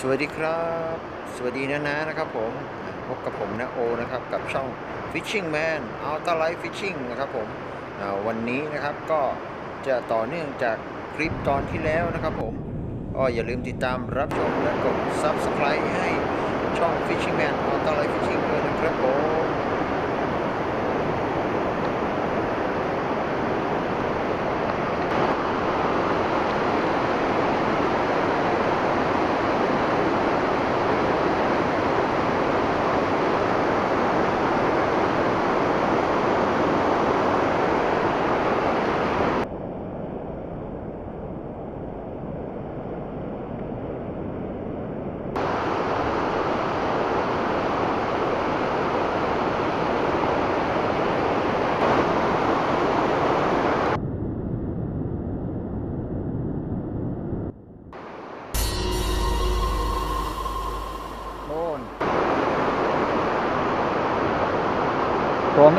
สวัสดีครับ สวัสดีนะนะนะครับผมพบกับผมนะโอนะครับกับช่อง Fishing Man Ultra Light Fishing นะครับผมวันนี้นะครับก็จะต่อเนื่องจากคลิปตอนที่แล้วนะครับผมก็อย่าลืมติดตามรับชมและกด Subscribe ให้ช่อง Fishing Man Ultra Light Fishing ด้วยนะครับผม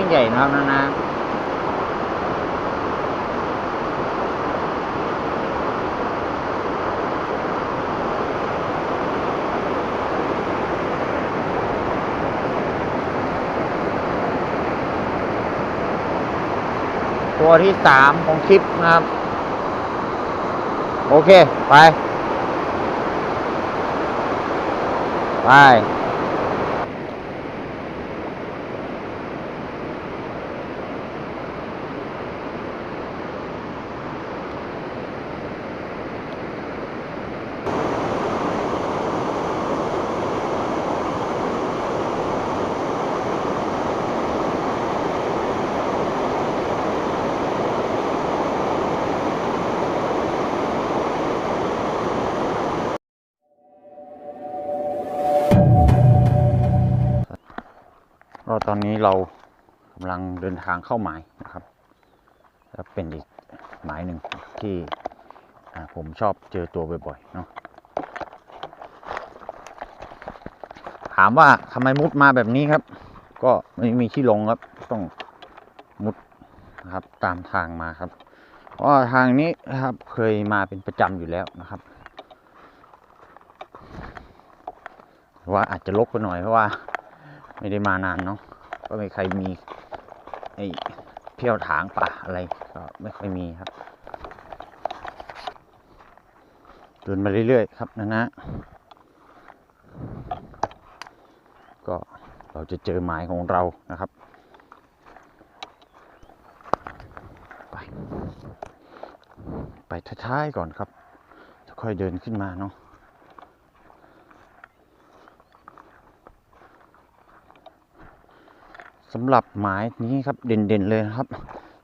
ใหญ่นะครับนะนะตัวที่สามของคลิปนะครับ โอเค ไป ไป ตอนนี้เรากำลังเดินทางเข้าหมายนะครับแล้วเป็นอีกหมายหนึ่งที่ผมชอบเจอตัวบ่อยๆเนาะถามว่าทำไมมุดมาแบบนี้ครับ ก็ไม่มีที่ลงครับต้องมุดนะครับตามทางมาครับเพราะทางนี้นะครับเคยมาเป็นประจำอยู่แล้วนะครับ ว่าอาจจะลกไปหน่อยเพราะว่า ไม่ได้มานานเนาะ ก็ไม่ใครมีไอ้เที่ยวถางป่าอะไรก็ไม่ค่อยมีครับเดินมาเรื่อยๆครับนะนะก็เราจะเจอหมายของเรานะครับไปไปท้ายๆก่อนครับจะค่อยเดินขึ้นมาเนาะ สำหรับหมายนี้ครับเด่นๆเลยนะครับ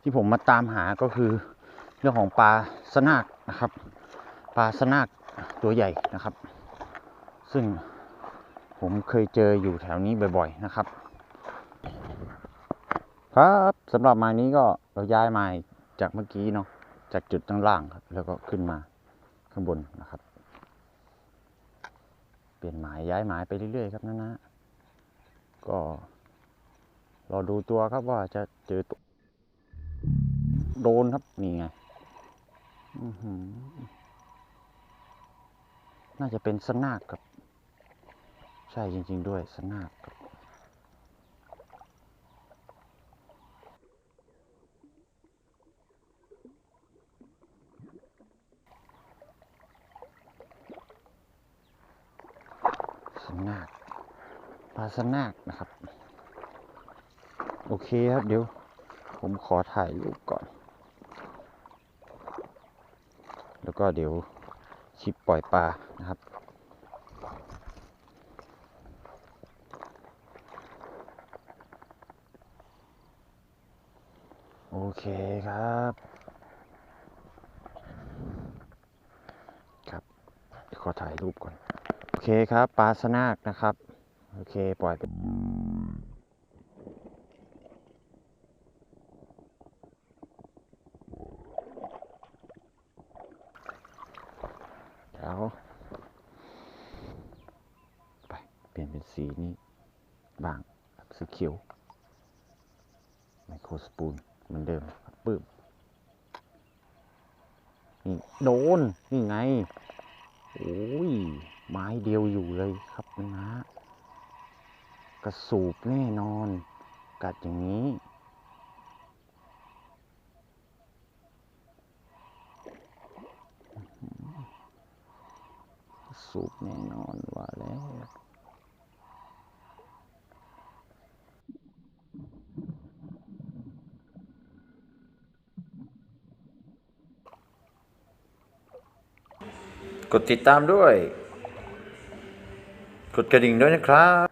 ที่ผมมาตามหาก็คือเรื่องของปลาสนากนะครับ ปลาสนากตัวใหญ่นะครับ ซึ่งผมเคยเจออยู่แถวนี้บ่อยๆนะครับ ครับสำหรับหมานี้ก็เราย้ายมาจากเมื่อกี้เนาะจากจุดข้างล่างครับ แล้วก็ขึ้นมาข้างบนนะครับ เปลี่ยนหมายย้ายหมายไปเรื่อยๆ ครับนะนะก็ รอดูตัวครับว่าจะเจอตัวโดนครับนี่ไงน่าจะเป็นสนากครับ ใช่จริง ๆ ด้วยสนากครับสนากปลาสนากนะครับ อเคครับเดี๋ยว ผมขอถ่ายรูปก่อน แล้วก็เดี๋ยวชิปปล่อยปลานะครับ โอเคครับ ครับขอถ่ายรูปก่อน โอเคครับปลาสนากนะครับ โอเคปล่อยไป เดี๋ยวไป เปลี่ยนเป็นสีนี้บ้างสีเขียวไมโครสปูนเหมือนเดิมปื้มนี่โดน นี่ไง โอ้ย ไม้เดียวอยู่เลยครับนะกระสูบแน่นอน กัดอย่างนี้กระสูบแน่นอนว่าแล้ว กดติดตามด้วย กดกระดิ่งด้วยนะครับ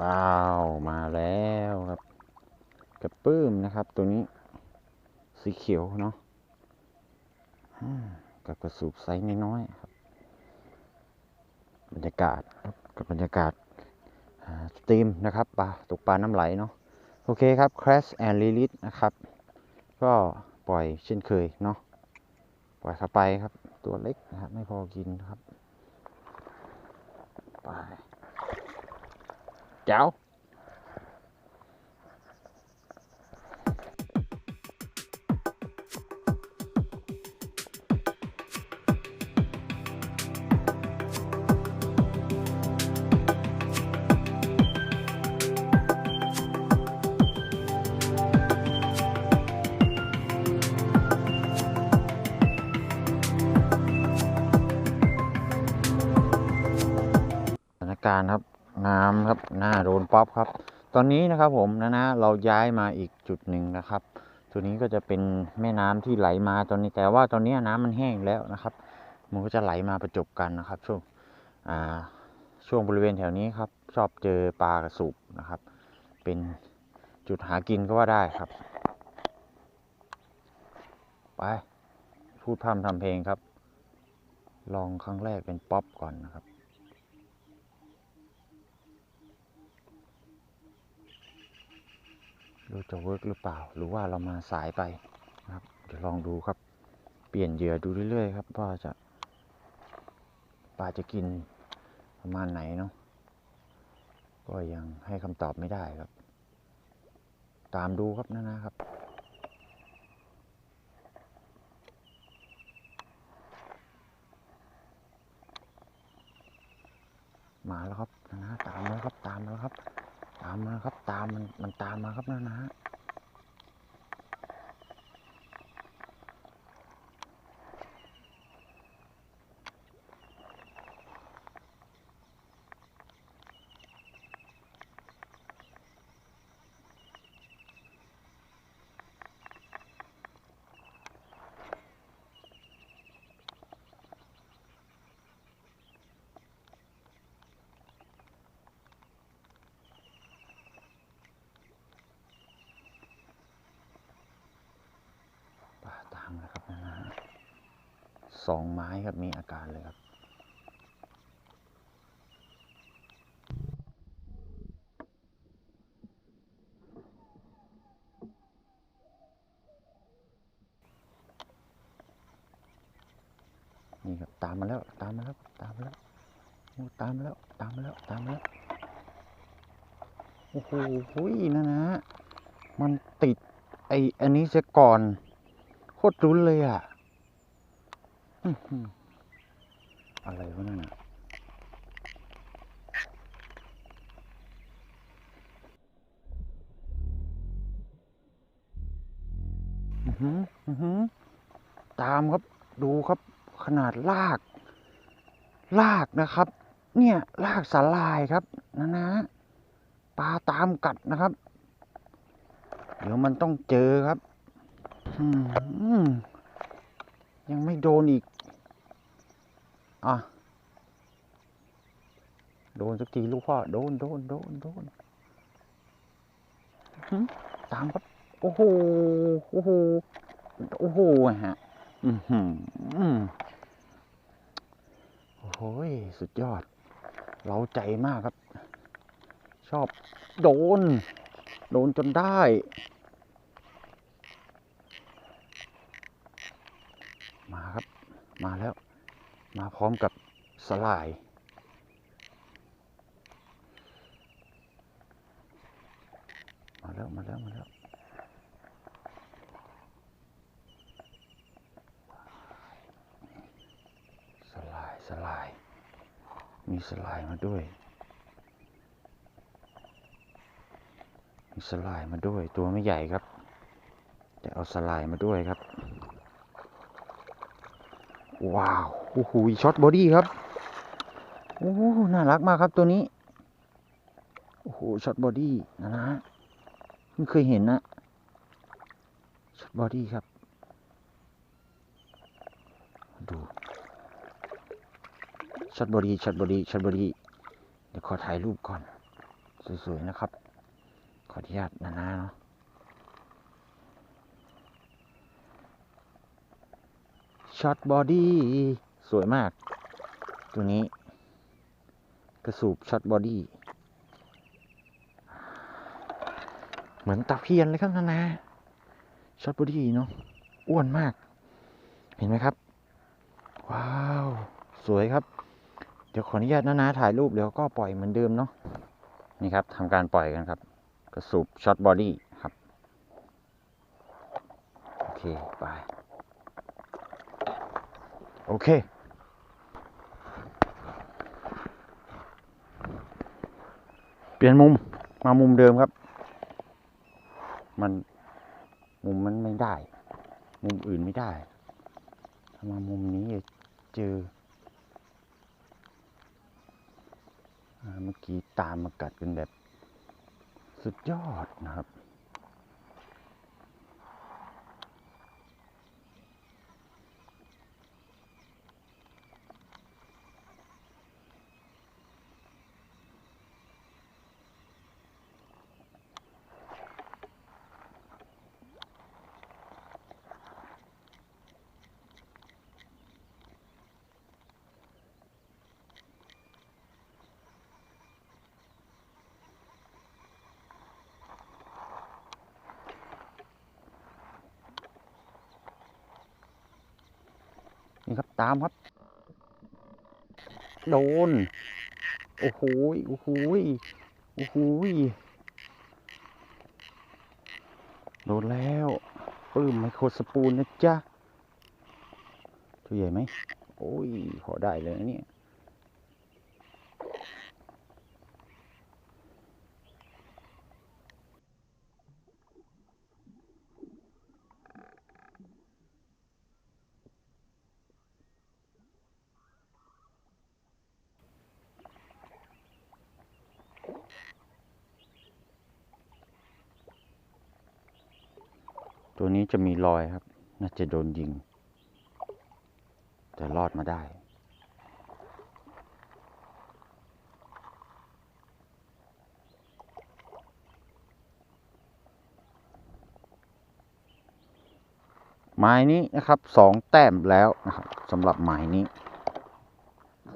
ว้าวมาแล้วครับกระปื้มนะครับตัวนี้ สีเขียวเนาะกับกระสูบไซส์น้อยๆครับ บรรยากาศบกับบรรยากาศสตรีมนะครับปลาตกปลาน้ำไหลเนาะ โอเคครับ Crash and Release นะครับ ก็ปล่อยเช่นเคยเนาะปล่อยเข้าไปครับ ตัวเล็กนะครับ ไม่พอกินครับ ไป เจ้า การครับน้ำครับหน้าโดนป๊อปครับ ตอนนี้นะครับผมนะนะเราย้ายมาอีกจุดหนึ่งนะครับ ตัวนี้ก็จะเป็นแม่น้ำที่ไหลมาตอนนี้แต่ว่าตอนนี้น้ำมันแห้งแล้วนะครับ มันก็จะไหลมาประจบกันนะครับ ช่วงอ่าช่วงบริเวณแถวนี้ครับ ชอบเจอปลากระสุบนะครับ เป็นจุดหากินก็ว่าได้ครับ ไปพูดพร่ำทำเพลงครับ ลองครั้งแรกเป็นป๊อปก่อนนะครับ ดูจะเวิร์กหรือเปล่า หรือว่าเรามาสายไปนะครับเดี๋ยวลองดูครับ เปลี่ยนเหยื่อดูเรื่อยๆครับว่าจะปลาจะกินประมาณไหนเนาะก็ยังให้คำตอบไม่ได้ครับ ตามดูครับนะนะครับมาแล้วครับ มันมันตามมาครับนะนะปลาตามแล้วครับนะนะ สองไม้ครับมีอาการเลยครับ นี่ครับตามมาแล้วตามมาแล้วตามมาแล้วโอ้ตามมาแล้วตามมาแล้วตามมาแล้วโอ้โหหุยนะนะ มันติดไออันนี้เสียก่อน โคตรรุนเลยอะ อะไรวะนั่นอะอือหืออือหือตามครับดูครับขนาดลาก ลากนะครับ เนี่ยลากสาลายครับนะนะปลาตามกัดนะครับ เดี๋ยวมันต้องเจอครับอืมยังไม่โดนอีก อะโดนสักทีลูกพ่อ โดนโดนโดนโดนหึตามครับโอ้โหโอ้โหโอ้โหฮะอือหืออืมโอ้โหยสุดยอดเล้าใจมากครับ ชอบโดน โดนจนได้มาครับ มาแล้ว มาพร้อมกับสลาย มาแล้ว มาแล้ว มาแล้ว สลาย สลาย มีสลายมาด้วย มีสลายมาด้วย ตัวไม่ใหญ่ครับ แต่เอาสลายมาด้วยครับ ว้าว โอ้โหช็อตบอดี้ครับโอ้น่ารักมากครับตัวนี้โอ้โหช็อตบอดี้นะนะเพิ่งเคยเห็นนะช็อตบอดี้ครับ ดูช็อตบอดี้ช็อตบอดี้ช็อตบอดี้เดี๋ยวขอถ่ายรูปก่อน สวยๆนะครับ ขออนุญาตนะนะเนาะช็อตบอดี้ สวยมาก ตัวนี้ กระสูบช็อตบอดี้ เหมือนตะเพียนเลยครับนานาช็อตบอดี้เนาะอ้วนมาก เห็นไหมครับ ว้าว สวยครับ เดี๋ยวขออนุญาตนานาถ่ายรูปเดี๋ยวก็ปล่อยเหมือนเดิมเนาะนี่ครับทำการปล่อยกันครับ กระสูบช็อตบอดี้ครับโอเคไปโอเค ปลี่ยนมุมมามุมเดิมครับ มันมุมมันไม่ได้ มุมอื่นไม่ได้ถ้ามามุมนี้เจอเมื่อกี้ตามมากัดกันแบบ สุดยอดนะครับ ตามครับ โดน โอ้โหโอ้โหโอ้โหโดนแล้วปื้มไมโครสปูนนะจ๊ะตัวใหญ่ไหม โอ้ย พอได้เลยนะเนี่ย จะมีรอยครับ น่าจะโดนยิง แต่รอดมาได้หมายนี้นะครับสองแต้มแล้วนะครับสำหรับหมายนี้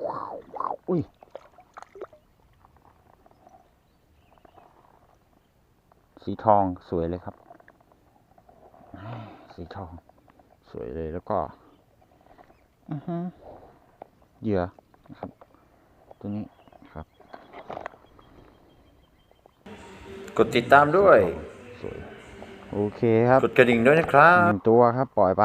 ว้าวว้าวอุ้ยสีทองสวยเลยครับ สีทอง สวยเลยแล้วก็อือฮึเหยื่อนะครับ ตัวนี้ครับ กดติดตามด้วย สวย โอเคครับ กดกระดิ่งด้วยนะครัหบนึ่งตัวครับ ปล่อยไป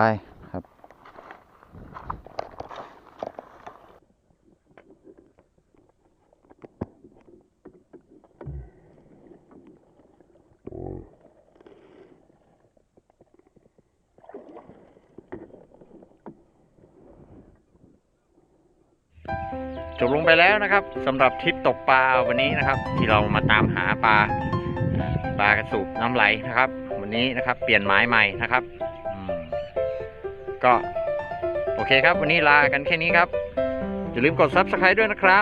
จบลงไปแล้วนะครับสำหรับทริปตกปลาวันนี้นะครับ ที่เรามาตามหาปลาปลากระสูบน้ำไหลนะครับ วันนี้นะครับ เปลี่ยนไม้ใหม่นะครับก็โอเคครับ วันนี้ลากันแค่นี้ครับอย่าลืมกด subscribe ด้วยนะครับ